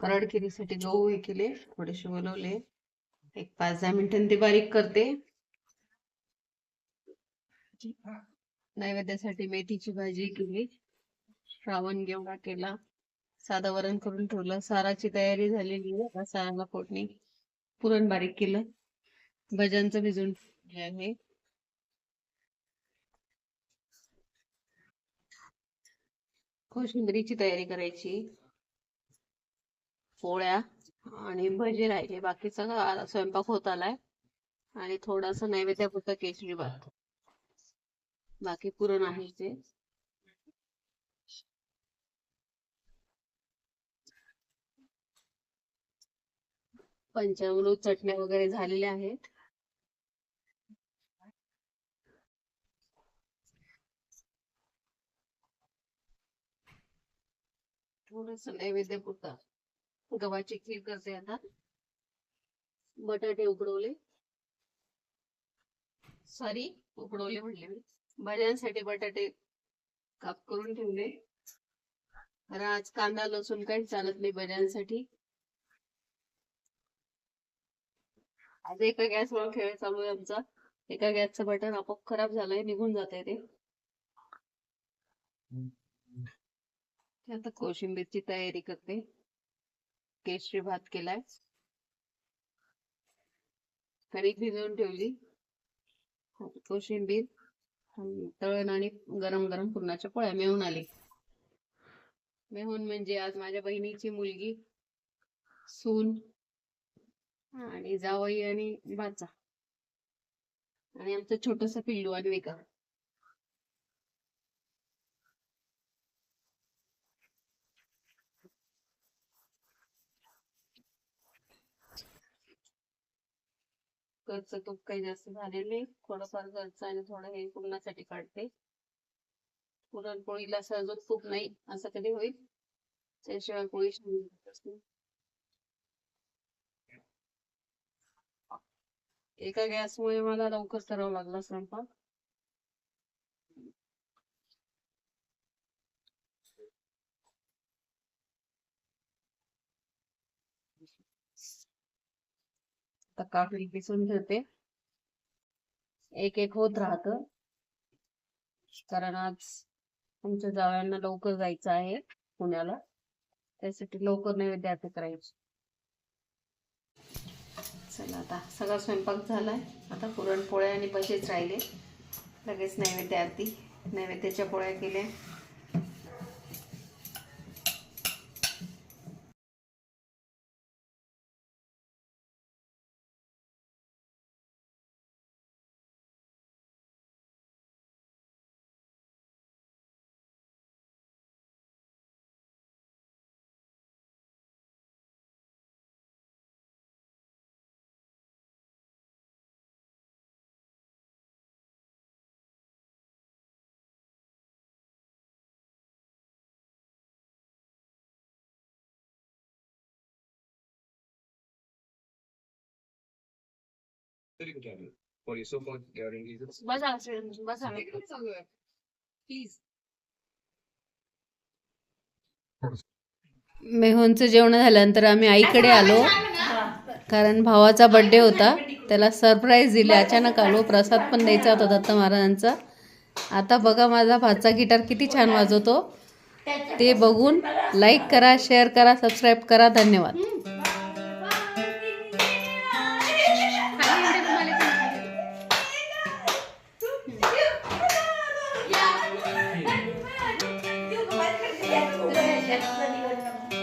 करडकिरीसाठी गहू हे केले थोडेसे बनवले एक पाच दहा मिनिटांनी ते बारीक करते. नैवेद्यासाठी मेथीची भाजी केली. श्रावण घेवडा केला. साधं वरण करून ठेवलं. साराची तयारी झालेली आहे. साराला फोडणी पुरण बारीक केलं. भज्यांचं भिजून आहे. कोशिंबिरीची तयारी करायची. पोळ्या आणि भजी राहिले बाकी सगळं स्वयंपाक होत आलाय. आणि थोडासा नैवेद्यापुरतं केसरी भात. बाकी पुरण आहे ते पंचामृत चटण्या वगैरे झालेल्या आहेत. थोडस नैवेद्य पुरता गव्हाची खीर करते आता. बटाटे उकडवले. सॉरी उकडवले म्हणले मी. भाज्यांसाठी बटाटे काप करून ठेवले. कारण आज कांदा लसूण काही चालत नाही भाज्यांसाठी आज एका गॅसवर खेळ चालू आहे आमचा. एका गॅसचं बटन आपोआप खराब झालंय निघून जात आहे ते ते आता कोशिंबीरची तयारी करते. केशरी भात केलाय. कणिक भिजवून ठेवली. कोशिंबीर तळण आणि गरम गरम पुरणाच्या पोळ्या मेहून आली. मेहून म्हणजे आज माझ्या बहिणीची मुलगी सून आणि जावई आणि बाचा आणि आमचं छोटस पिल्लू आणि अन्विका घरचं तूप काही जास्त झालेलं नाही. थोडंफार घरचं आणि थोडं हे पुरणासाठी काढते. पुरणपोळीला सहजच तूप नाही असं कधी होईल? त्याशिवाय पोळी एका गॅसमुळे मला लवकर करावा लागला स्वयंपाक. आता काकडी पिसून ठेवते एक एक होत राहत. कारण आज आमच्या जावयांना लवकर जायचं आहे पुण्याला. त्यासाठी लवकर नैवेद्य आरती करायची. चला आता सगळा स्वयंपाक झालाय. आता पुरणपोळ्या आणि बसेच राहिले. लगेच नैवेद्य आरती नैवेद्याच्या पोळ्या केल्या. For your so-called daring reasons. बसा बसा प्लीज मेहूनचं जेवण झाल्यानंतर आम्ही आईकडे आलो. कारण भावाचा बर्थडे होता. त्याला सरप्राईज दिले. अचानक आलो. प्रसाद पण द्यायचा होता दत्त महाराजांचा. आता बघा माझा भाचा गिटार किती छान वाजवतो. ते बघून लाईक करा शेअर करा सबस्क्राईब करा. धन्यवाद. 哎那个叫什么